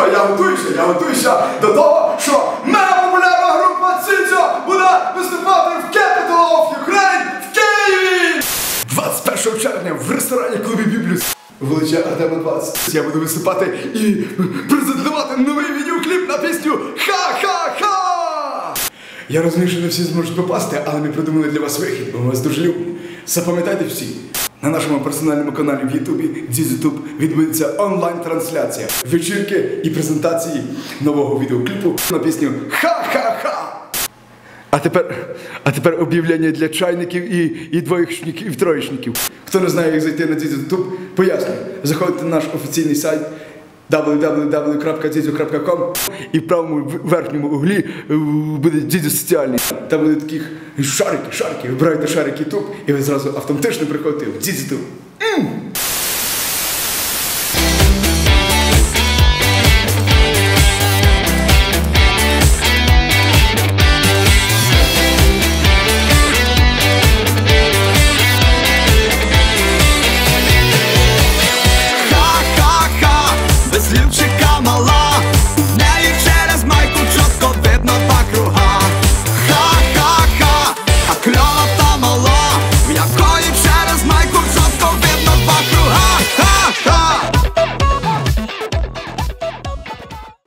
Чекай, я готуюся, я готуюся до того, що моя популярна група Цицьо буде виступати в Capital of Ukraine в Києві! 21 червня в ресторані клубі Бібліус. Вулиця Артема 20. Я буду виступати і презентувати новий відеокліп на пісню Ха-ха-ха! Я розумію, що не всі зможуть попасти, але ми придумали для вас вихід, ми вас дуже любимо. Запам'ятайте всі. На нашому персональному каналі в Ютубі Дізютуб відбудеться онлайн-трансляція вечірки і презентації нового відеокліпу на пісню Ха-ха-ха! А тепер, а тепер об'явлення для чайників і, і двоєчників, і троєчників. Хто не знає, як зайти на Дізютуб, пояснюю. Заходьте на наш офіційний сайт www.dzizu.com і в правому верхньому углі буде дідю соціальний. Там буде таких шарики, шарики. Вибирайте шарик YouTube і ви зразу автоматично приходите в дідю!